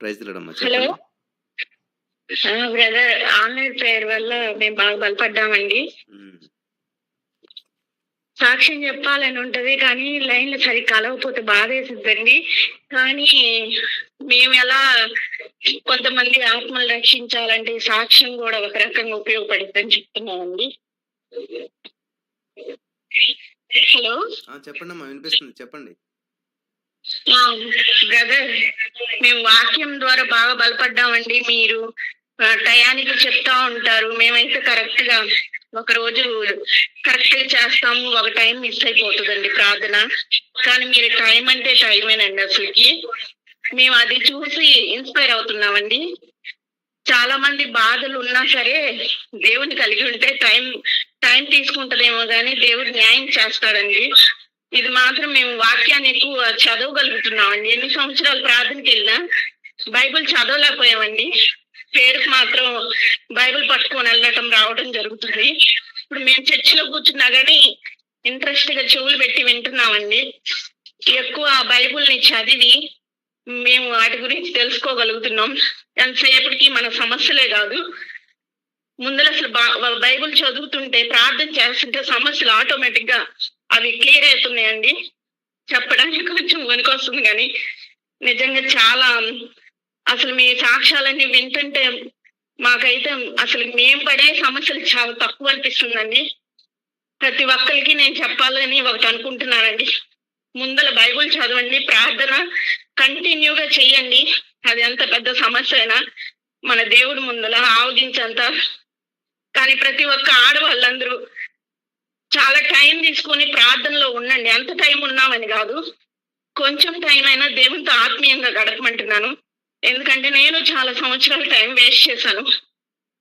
Praise తిరగడమ్మా hello? Brother online prayer వల్ల మేము బాగా బలపడ్డామండి. సాక్ష్యం చెప్పాలని ఉంటది కానీ లైన్లు సరిగ్గా కలవకపోతే బాధ వేసిద్దండి కానీ మేము ఎలా కొంతమంది ఆత్మలు రక్షించాలంటే సాక్ష్యం కూడా ఒక రకంగా ఉపయోగపడుతుందని చెప్తున్నామండి హలో? చెప్పండి అమ్మా వినిపిస్తుంది చెప్పండి. బ్రదర్ మేము వాక్యం ద్వారా బాగా బలపడ్డామండి. మీరు టయానికి చెప్తా ఉంటారు. మేమైతే కరెక్ట్గా ఒక రోజు కరెక్ట్గా చేస్తాము. ఒక టైం మిస్ అయిపోతుందండి ప్రార్థన. కానీ మీరు టైం అంటే టైమేనండి అసలుకి. మేము అది చూసి ఇన్స్పైర్ అవుతున్నామండి. చాలా మంది బాధలు ఉన్నా సరే దేవుని కలిగి ఉంటే టైం టైం తీసుకుంటదేమో కానీ దేవుడు న్యాయం చేస్తాడండి. ఇది మాత్రం మేము వాక్యాన్ని ఎక్కువ చదవగలుగుతున్నామండి. ఎన్ని సంవత్సరాలు ప్రార్థనకి వెళ్ళినా బైబిల్ చదవలేకపోయామండి. పేరుకు మాత్రం బైబిల్ పట్టుకొని వెళ్ళటం రావడం జరుగుతుంది. ఇప్పుడు మేము చర్చిలో కూర్చున్నా కానీ ఇంట్రెస్ట్గా చెవులు పెట్టి వింటున్నామండి. ఎక్కువ ఆ బైబిల్ని చదివి మేము వాటి గురించి తెలుసుకోగలుగుతున్నాం. ఎంతసేపటికి మన సమస్యలే కాదు. ముందర అసలు బా- బైబిల్ చదువుతుంటే ప్రార్థన చేస్తుంటే సమస్యలు ఆటోమేటిక్గా అవి క్లియర్ అవుతున్నాయండి. చెప్పడానికి కొంచెం వస్తుంది కానీ నిజంగా చాలా అసలు మీ సాక్ష్యాలన్నీ వింటుంటే మాకైతే అసలు మేము పడే సమస్యలు చాలా తక్కువ అనిపిస్తుందండి. ప్రతి ఒక్కరికి నేను చెప్పాలని ఒకటి అనుకుంటున్నానండి. ముందల బైబుల్ చదవండి ప్రార్థన కంటిన్యూగా చెయ్యండి అది ఎంత పెద్ద సమస్య అయినా మన దేవుడి ముందల ఆవగించంత. కానీ ప్రతి ఒక్క ఆడవాళ్ళందరూ చాలా టైం తీసుకొని ప్రార్థనలో ఉండండి. ఎంత టైం ఉన్నామని కాదు. కొంచెం టైం అయినా దేవునితో ఆత్మీయంగా గడపమంటున్నాను. ఎందుకంటే నేను చాలా సంవత్సరాలు టైం వేస్ట్ చేశాను.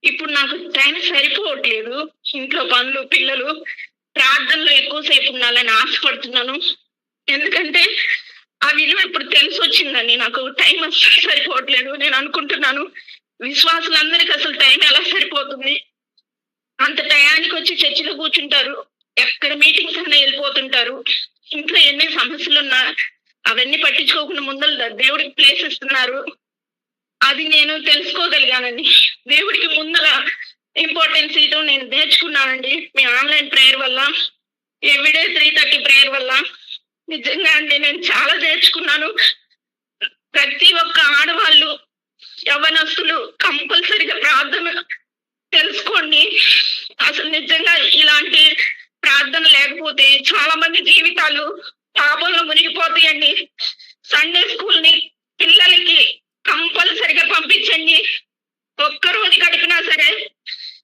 ఇప్పుడు నాకు టైం సరిపోవట్లేదు. ఇంట్లో పనులు పిల్లలు ప్రార్థనలో ఎక్కువసేపు ఉండాలని ఆశపడుతున్నాను. ఎందుకంటే ఆ విలువ ఇప్పుడు తెలిసి వచ్చిందండి నాకు టైం అసలు సరిపోవట్లేదు నేను అనుకుంటున్నాను. విశ్వాసులందరికీ అసలు టైం ఎలా సరిపోతుంది? అంత టయానికి వచ్చి చర్చిలో కూర్చుంటారు. ఎక్కడ మీటింగ్స్ అయినా వెళ్ళిపోతుంటారు. ఇంట్లో ఎన్ని సమస్యలు ఉన్నా అవన్నీ పట్టించుకోకుండా ముందర దేవుడికి ప్లేస్ ఇస్తున్నారు. అది నేను తెలుసుకోగలిగానండి. దేవుడికి ముందర ఇంపార్టెన్స్ ఇటు నేను నేర్చుకున్నానండి. మీ ఆన్లైన్ ప్రేయర్ వల్ల ఎవ్రీడే త్రీ థర్టీ ప్రేయర్ వల్ల. నిజంగా అండి నేను చాలా నేర్చుకున్నాను. ప్రతి ఒక్క ఆడవాళ్ళు యవనస్తులు కంపల్సరిగా ప్రార్థన తెలుసుకోండి. అసలు నిజంగా ఇలాంటి ప్రార్థన లేకపోతే చాలా మంది జీవితాలు పాపంలో మునిగిపోతాయండి. సండే స్కూల్ని పిల్లలకి కంపల్సరిగా పంపించండి. ఒక్క రోజు గడిపినా సరే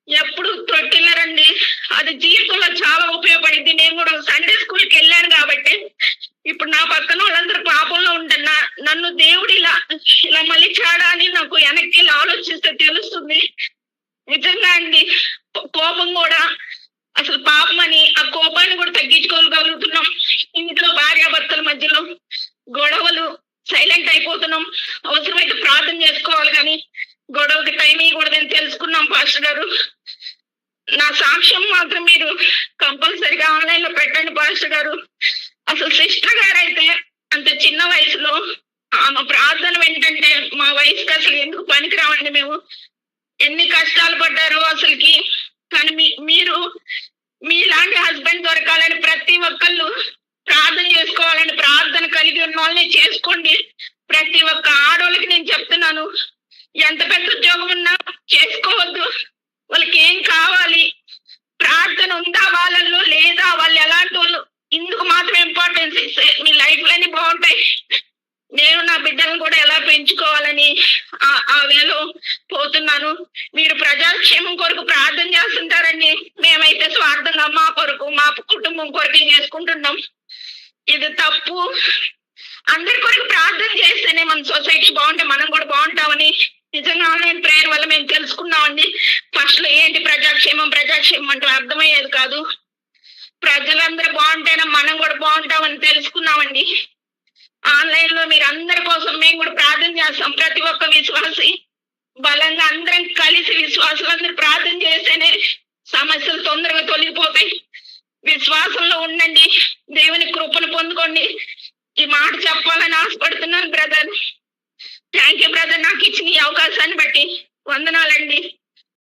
ఎప్పుడు తొట్టిల్లరండి. అది జీవితంలో చాలా ఉపయోగపడింది. నేను కూడా సండే స్కూల్కి వెళ్ళాను కాబట్టి కోపాన్ని కూడా తగ్గించుకోగలుగుతున్నాం. ఇంట్లో భార్యాభర్తల మధ్యలో గొడవలు సైలెంట్ అయిపోతున్నాం. అవసరమైతే ప్రార్థన చేసుకోవాలి కానీ గొడవకి టైం ఇవ్వకూడదని తెలుసుకున్నాం పాస్టర్ గారు. నా సాక్ష్యం మాత్రం మీరు కంపల్సరిగా ఆన్లైన్లో పెట్టండి పాస్టర్ గారు. అసలు సిస్టర్ గారు అయితే అంత చిన్న వయసులో ఆమె ప్రార్థన ఏంటంటే మా వయసుకి అసలు ఎందుకు పనికిరావండి మేము? ఎన్ని కష్టాలు పడ్డారో అసలుకి. కానీ మీ మీరు మీలాంటి హస్బెండ్ దొరకాలని ప్రతి ఒక్కళ్ళు ప్రార్థన చేసుకోవాలని ప్రార్థన కలిగి ఉన్న వాళ్ళని చేసుకోండి. ప్రతి ఒక్క ఆడవాళ్ళకి నేను చెప్తున్నాను ఎంత పెద్ద ఉద్యోగం ఉన్నా చేసుకోవద్దు. వాళ్ళకి ఏం కావాలి? ప్రార్థన ఉందా వాళ్ళ లేదా వాళ్ళు ఎలాంటి వాళ్ళు ఇందుకు మాత్రం ఇంపార్టెన్స్ ఇస్తే మీ లైఫ్లోని బాగుంటాయి నేను నా బిడ్డలను కూడా ఎలా పెంచుకోవాలని ఆ- ఆ వేలో పోతున్నాను. మీరు ప్రజాక్షేమం కొరకు ప్రార్థన చేస్తుంటారండి. మేమైతే స్వార్థంగా మా కొరకు మా కుటుంబం కొరకు చేసుకుంటున్నాం? ఇది తప్పు. అందరి కొరకు ప్రార్థన చేస్తేనే మన సొసైటీ బాగుంటే మనం కూడా బాగుంటామని నిజంగా ఆన్లైన్ ప్రేయర్ వల్ల మేము తెలుసుకున్నామండి. ఫస్ట్లో ఏంటి ప్రజాక్షేమం ప్రజాక్షేమం అంటే అర్థమయ్యేది కాదు. ప్రజలందరూ బాగుంటేనే మనం కూడా బాగుంటామని తెలుసుకున్నామండి. ఆన్లైన్లో మీరు అందరి కోసం మేము కూడా ప్రార్థన చేస్తాం. ప్రతి ఒక్క విశ్వాసి బలంగా అందరం కలిసి విశ్వాసులందరూ ప్రార్థన చేస్తేనే సమస్యలు తొందరగా తొలగిపోతాయి. విశ్వాసంలో ఉండండి. దేవుని కృపను పొందుకోండి. ఈ మాట చెప్పాలని ఆశపడుతున్నాను బ్రదర్. థ్యాంక్ యూ బ్రదర్ నాకు ఇచ్చిన ఈ అవకాశాన్ని బట్టి వందనాలండి.